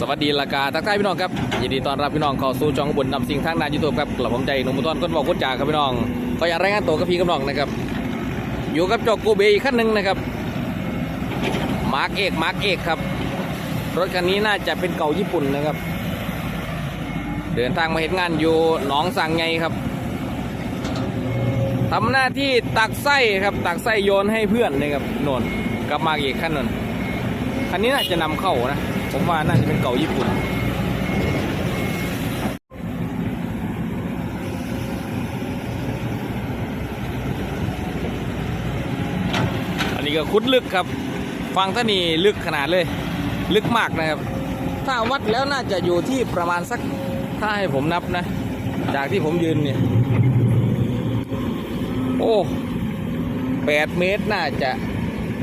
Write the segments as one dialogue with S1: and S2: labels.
S1: สวัสดีละกาทักทายพี่น้องครับยินดีต้อนรับพี่น้องเข้าสู่ช่องบุญนำสิ่งทางด้านยูทูบครับกลับผมใจหนุ่มต้นก้นบอกก้นจ่าครับพี่น้องก็อยากรายงานตัวกับพี่กับน้องนะครับอยู่กับจอกโกเบอีกขั้นหนึ่งนะครับมาร์กเอกมาร์กเอกครับ รถคันนี้น่าจะเป็นเก่าญี่ปุ่นนะครับ เดินทางมาเห็นงานอยู่หนองสังไงครับทำหน้าที่ตักไส้ครับ ตักไส้โยนให้เพื่อนนะครับโนนกับมาร์กเอกขั้นนนคันนี้น่าจะนำเข้านะ ผมว่าน่าจะเป็นเก่าญี่ปุ่นอันนี้ก็คุดลึกครับ ฟังท่านี่ลึกขนาดเลย ลึกมากนะครับ ถ้าวัดแล้วน่าจะอยู่ที่ประมาณสัก ถ้าให้ผมนับนะ จากที่ผมยืนเนี่ย โอ้แปดเมตรน่าจะ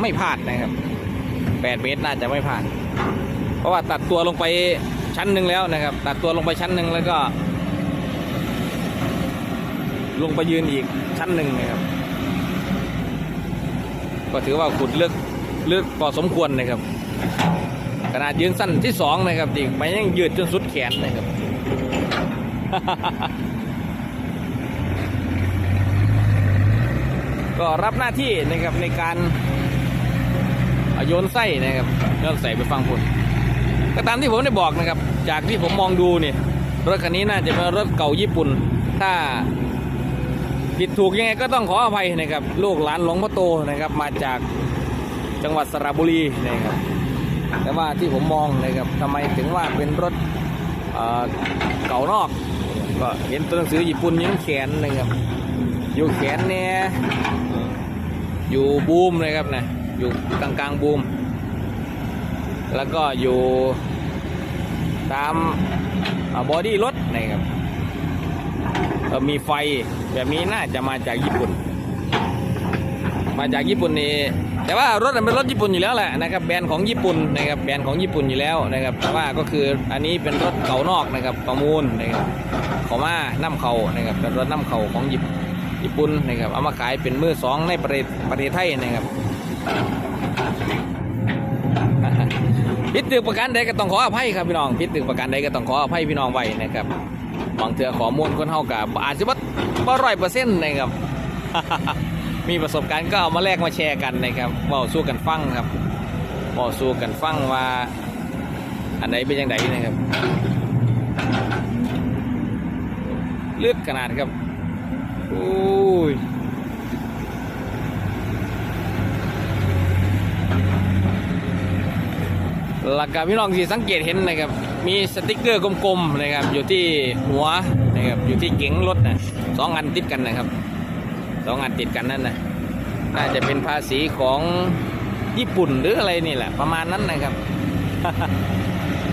S1: ไม่พลาดนะครับ8เมตรน่าจะไม่ผ่าน เพราะว่าตัดตัวลงไปชั้นหนึ่งแล้วนะครับ ตัดตัวลงไปชั้นหนึ่งแล้วก็ ลงไปยืนอีกชั้นหนึ่งนะครับ ก็ถือว่าขุดลึกลึกพอสมควรนะครับ ขนาดยืนสั้นที่สองนะครับอีกไปยังยืดจนสุดแขนนะครับก็รับหน้าที่นะครับในการโยนไส้นะครับโยนใส่ไปฟังผล ก็ตามที่ผมได้บอกนะครับ จากที่ผมมองดูเนี่ยรถคันนี้น่าจะเป็นรถเก่าญี่ปุ่น ถ้าผิดถูกยังไงก็ต้องขออภัยนะครับ ลูกหลานหลวงพ่อโตนะครับ มาจากจังหวัดสระบุรีนะครับ แต่ว่าที่ผมมองนะครับทำไมถึงว่าเป็นรถเเก่านอก ก็เห็นตัวหนังสือญี่ปุ่นอยังแขนนะครับ อยู่แขนเนี่ยอยู่บูมเลยครับนะอยู่กลางกลางๆบูม แล้วก็อยู่ตามบอดี้รถนะครับมีไฟแบบนี้น่าจะมาจากญี่ปุ่น มาจากญี่ปุ่นนี่แต่ว่ารถมันเป็นรถญี่ปุ่นอยู่แล้วแหละนะครับแบรนด์ของญี่ปุ่นนะครับแบรนด์ของญี่ปุ่นอยู่แล้วนะครับแต่ว่าก็คืออันนี้เป็นรถเก่านอกนะครับประมูลนะครับเขามาน้ำเขานะครับเป็นรถน้ำเขาของญี่ปุ่นนะครับเอามาขายเป็นมือสองในประเทศประเทศไทยนะครับ พิดตึกประกันใดก็ต้องขออภัยครับพี่น้องพิดตึกประกันใดก็ต้องขออภัยพี่น้องไว้นะครับบางเถื่อขอมูลคนเฮากับอาจจะว่าบ่ร้อยเปอร์เซ็นต์นะครับ มีประสบการณ์ก็เอามาแลกมาแชร์กันนะครับเว้าสู้กันฟังครับเว้าสู้กันฟังว่า อันไหนเป็นยังไงนะครับเลือกขนาดครับโอ้ย หลักการพี่น้องที่สังเกตเห็นนะครับ มีสติกเกอร์กลมๆนะครับ อยู่ที่หัวนะครับ อยู่ที่เก๋งรถนะสองอันติดกันนะครับสองอันติดกันนั่นนะน่าจะเป็นภาษีของญี่ปุ่นหรืออะไรนี่แหละ ประมาณนั้นนะครับ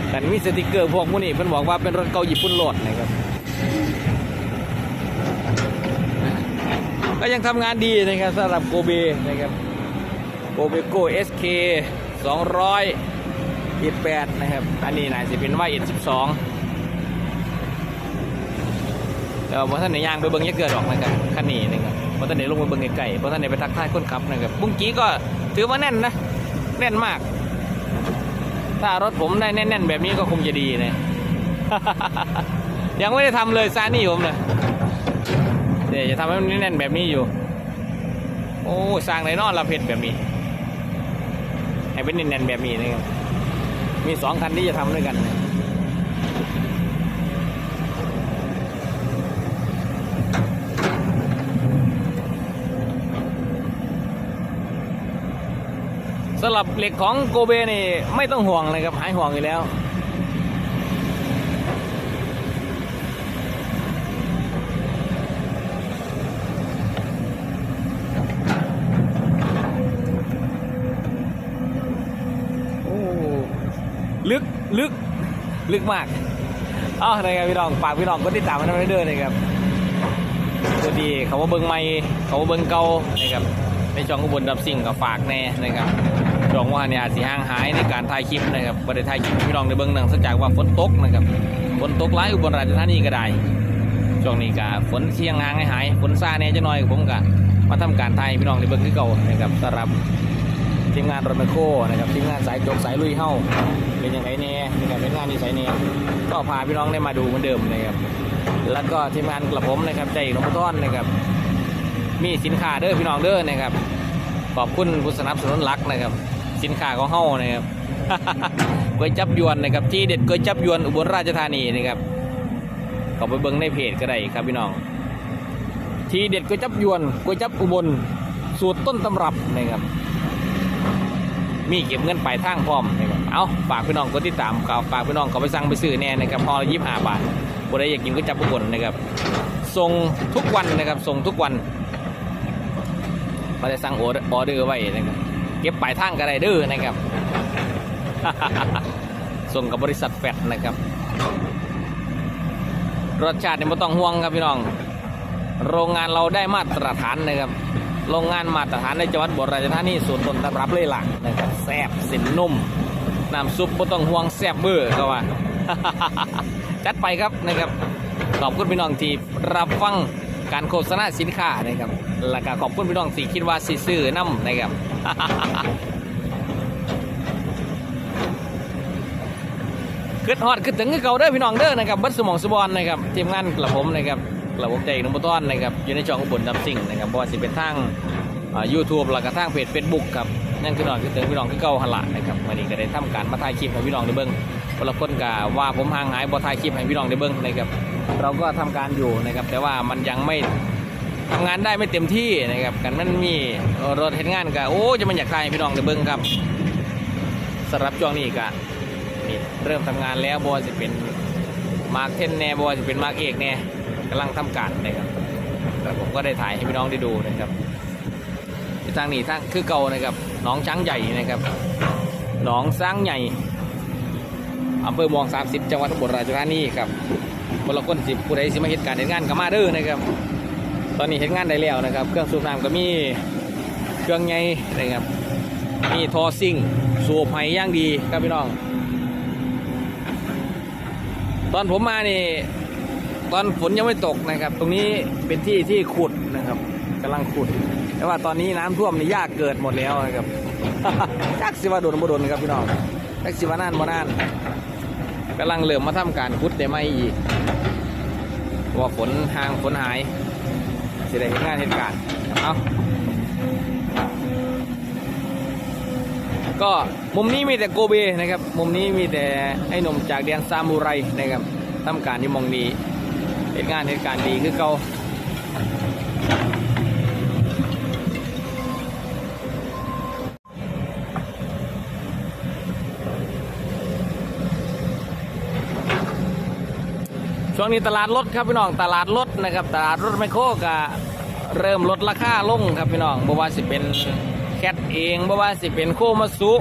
S1: แต่มีสติกเกอร์พวกพวกนี้เพิ่นบอกว่าเป็นรถเก่าญี่ปุ่นโหลดนะครับ ก็ยังทำงานดีนะครับสำหรับโกเบนะครับโกเบโกเอสเคสองร้อย อีแปดนะครับ อันนี้น่าจะเป็นว่าเอ็ดสิบสองแต่ว่าท่านในย่างไปเบิ้งยอะเกิดหรอกนะครับคันนี้นะครับเพราะท่านในลงไปเบิ้งไกลๆเพราะท่านในไปทักทายคนขับนะครับบุ้งกี้ก็ถือว่าแน่นนะแน่นมาก ถ้ารถผมได้แน่น ๆ แบบนี้ก็คงจะดีนะยังไม่ได้ทำเลยซานี่ผมเลยเดี๋ยวจะทำให้มันแน่นแบบนี้อยู่ โอ้สร้างไรนอนละเพชรแบบนี้ ให้เป็นแน่นๆแบบนี้นะครับ มีสองคันที่จะทำด้วยกันสำหรับเหล็กของโกเบนี่ไม่ต้องห่วงเลยครับหายห่วงอยู่แล้ว โอ้ลึกลึก ลึกมากอ้านะครับพี่น้องฝากพี่น้องก็ติดตามมันไว้เด้อนะครับสวัสดีเขาว่าเบิ้งไม่เขาว่าเบิ้งเกานะครับในช่องอุบลดับสิ่งกับฝากแน่นะครับช่องว่าเนี่ยสิห่างหายในการถ่ายคลิปนะครับประเด็นถ่ายคลิปพี่น้องในเบิ้งหนังสักจากว่าฝนตกนะครับฝนตกหลายอุบลราชธานีก็ได้ช่วงนี้ก็ฝนเชียงหางให้หายฝนซาแน่จะน้อยผมก็มาทำการถ่ายพี่น้องในเบิ้งคือเก่านะครับสำหรับ ทีมงานรถแมคโครนะครับทีมงานสายจกสายลุยเฮ้าเป็นยังไงเนี่ยนะครับเป็นงานนิสัยเนี่ยก็พาพี่น้องได้มาดูเหมือนเดิมนะครับแล้วก็ทีมงานกระผมนะครับใจหลวงพ่อต้อนนะครับมีสินค้าเด้อพี่น้องเด้อนะครับขอบคุณผู้สนับสนุนหลักนะครับ สินค้าของเฮ้านะครับก๋วยจับยวนนะครับที่เด็ดก๋วยจับยวนอุบลราชธานีนะครับก็ไปเบิ่งในเพจก็ได้ครับพี่น้อง ทีเด็ดก๋วยจับยวนก๋วยจับอุบลสูตรต้นตำรับนะครับ มีเก็บเงินปลายทางพร้อมนะครับเอาฝากพี่น้องกดติดตามเขาฝากพี่น้องเขาไปสั่งไปซื้อแน่นะครับพอละยี่สิบห้าบาทคนใดอยากกินก๋วยจับอุบลนนะครับส่งทุกวันนะครับส่งทุกวันมาได้สั่งอออร์ออเดอร์ไว้นะครับเก็บปลายทางก็ได้เด้อนะครับ ส่งกับบริษัทแฟดนะครับ รสชาติเนี่ยไม่ต้องห่วงครับพี่น้อง โรงงานเราได้มาตรฐานนะครับ โรงงานมาตรฐานในจังหวัดบุรีรัมย์ธานีส่วนต้นตำรับเลยหลักนะครับแซ่บเส้นนุ่มน้ำซุปไม่ต้องห่วงแซ่บเบอร์ก็ว่า จัดไปครับนะครับขอบคุณพี่น้องที่รับฟังการโฆษณาสินค้านะครับแล้วก็ขอบคุณพี่น้องที่คิดว่าสิซื้อน้ำนะครับขึ้นฮอดขึ้นถึงคือเก่าเด้อพี่น้องเด้อนะครับบัดสมองสบอนนะครับทีมงานกระผมนะครับ ระผมใจน้องบัต้อนนะครับอยู่ในช่องอุบลดำสิ่งนะครับเพราะว่าสิเป็นทางยูทูบแล้วก็ทางเพจเฟซบุ๊กครับนั่นคือน้องคือถึงพี่น้องคือเก่าหนละนะครับวันนี้ก็ได้ทำการมาถ่ายคลิปให้พี่น้องได้เบิ่งคนละคนก็ว่าผมห่างหายบ่ถ่ายคลิปให้พี่น้องได้เบิ่งนะครับเราก็ทำการอยู่นะครับแต่ว่ามันยังไม่ทำงานได้ไม่เต็มที่นะครับกันมันมีรถเห็นงานก็โอ้จะมันอยากถ่ายพี่น้องได้เบิ่งครับสำหรับช่วงนี้ก็เริ่มทำงานแล้วบอจะเป็นมาร์คเทนแน่บอจะเป็นมาร์คเอกแน่ กำลังทำการนะครับแต่ผมก็ได้ถ่ายให้พี่น้องได้ดูนะครับที่ทางนี้ทางคือเก่านะครับหนองช้างใหญ่นะครับหนองช้างใหญ่อำเภอเมอง 30 จังหวัดอุบลราชธานีครับคนละคนสิบผู้ใดสิมาเหตุการณ์เหตุงานก็มาเด้อนะครับ ตอนนี้เหตุงานได้แล้วนะครับ เครื่องสูบน้ำก็มีเครื่องไงนะครับมีทอซิ่งสูบไห้อย่างดีครับพี่น้อง ตอนผมมานี่ ตอนฝนยังไม่ตกนะครับ ตรงนี้เป็นที่ที่ขุดนะครับกำลังขุด แต่ว่าตอนนี้น้ำท่วมนี่ยากเกิดหมดแล้วนะครับจักสิว่าโดนบ่โดนครับพี่น้องจักสิว่านานบ่นานกำลังเริ่อมมาทำการขุดได้ไหมอีกเพราะว่าฝนห่างฝนหายสิได้เห็นงานเหตุการณ์เอาก็มุมนี้มีแต่โกเบนะครับ มุมนี้มีแต่ไอ้หนุ่มจากแดนซามูไรนะครับทำการที่มองนี้ เหตุงานเหตุการณ์ดีคือเขาช่วงนี้ตลาดรถครับพี่น้องตลาดรถนะครับตลาดรถไมโครก็เริ่มลดราคาลงครับพี่น้องบ่ว่าสิเป็นแคทเองบ่ว่าสิเป็นโคมาสุ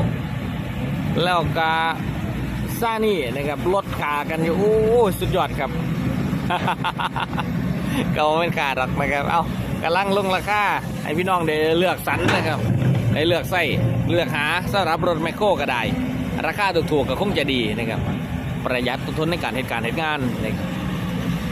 S1: แล้วก็ซานี่นะครับลดขากันอยู่โอ้สุดยอดครับ ก็บ่เป็นขาดหรอกนะครับ เอ้ากำลังลงราคาให้พี่น้องได้เลือกสรรนะครับได้เลือกใส่เลือกหาสำหรับรถไมโครก็ได้ ราคาถูกๆก็คงจะดีนะครับ ประหยัดต้นทุนในการเหตุการณ์เหตุงานนะครับ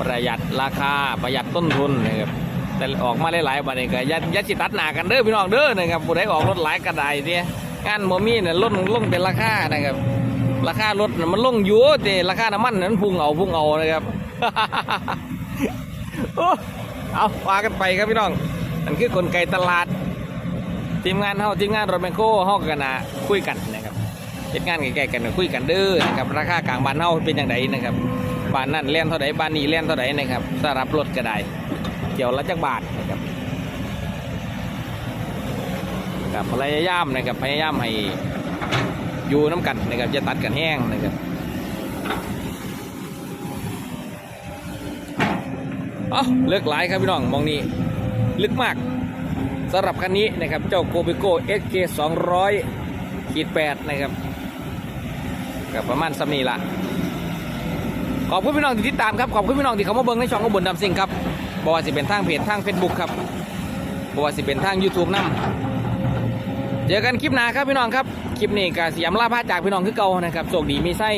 S1: ประหยัดราคาประหยัดต้นทุนนะครับแต่ออกมาหลายๆบัดนี้ก็ยัดยัดจิตัดหนากันเด้อพี่น้องเด้อนะครับผู้ใดออกรถหลายกระไดเนี่ยงานโมมี่เนี่ยลดลงเป็นราคานะครับ ราคารถมันลงอยู่แต่ราคาน้ำมันนั้นพุ่งเอาพุ่งเอานะครับ เอาว่ากันไปครับพี่น้องนั่นคือกลไกตลาด ทีมงานเฮาทีมงานรถแมคโครเฮากันนะคุยกันนะครับเหตุงานใกล้ๆกันคุยกันเด้อนะครับราคากลางบ้านเฮาเป็นอย่างไรนะครับบ้านนั่นเล่นเท่าไหบ้านนี้เล่นเท่าไหนะครับสำหรับรถก็ได้เกี่ยวละจักบาทนะครับกับพยายามนะครับพยายามให้อยู่น้ำกันนะครับจะตัดกันแห้งนะครับ เอาเลือกหลายครับพี่น้องมองนี้ลึกมากสำหรับคันนี้นะครับ เจ้าโกเบโก้ SK 200ขีด8นะครับกับประมาณสำนีละขอบคุณพี่น้องที่ติดตามครับ ขอบคุณพี่น้องที่เขามาเบิ่งในช่องของบนดำซิงครับบอกว่าสิเป็นทางเพจทางเฟซบุ๊กครับบอกว่าสิเป็นทาง YouTube นั่เจอกันคลิปหน้าครับพี่น้องครับ คลิปนี้กสยามลาพาจากพี่น้องคือเก่านะครับโชคดีมีไส้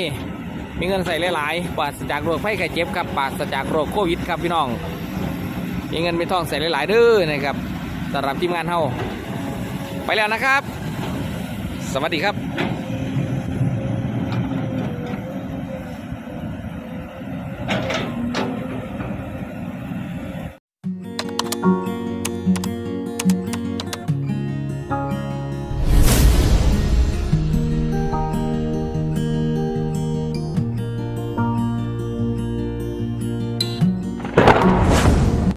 S1: มีเงินใส่หลายๆปราศจากโรคไข้ไข้เจ็บครับปราศจากโรคโควิดครับพี่น้อง มีเงินมีทองใส่หลายๆเด้อนะครับสำหรับทีมงานเฮาไปแล้วนะครับ สวัสดีครับ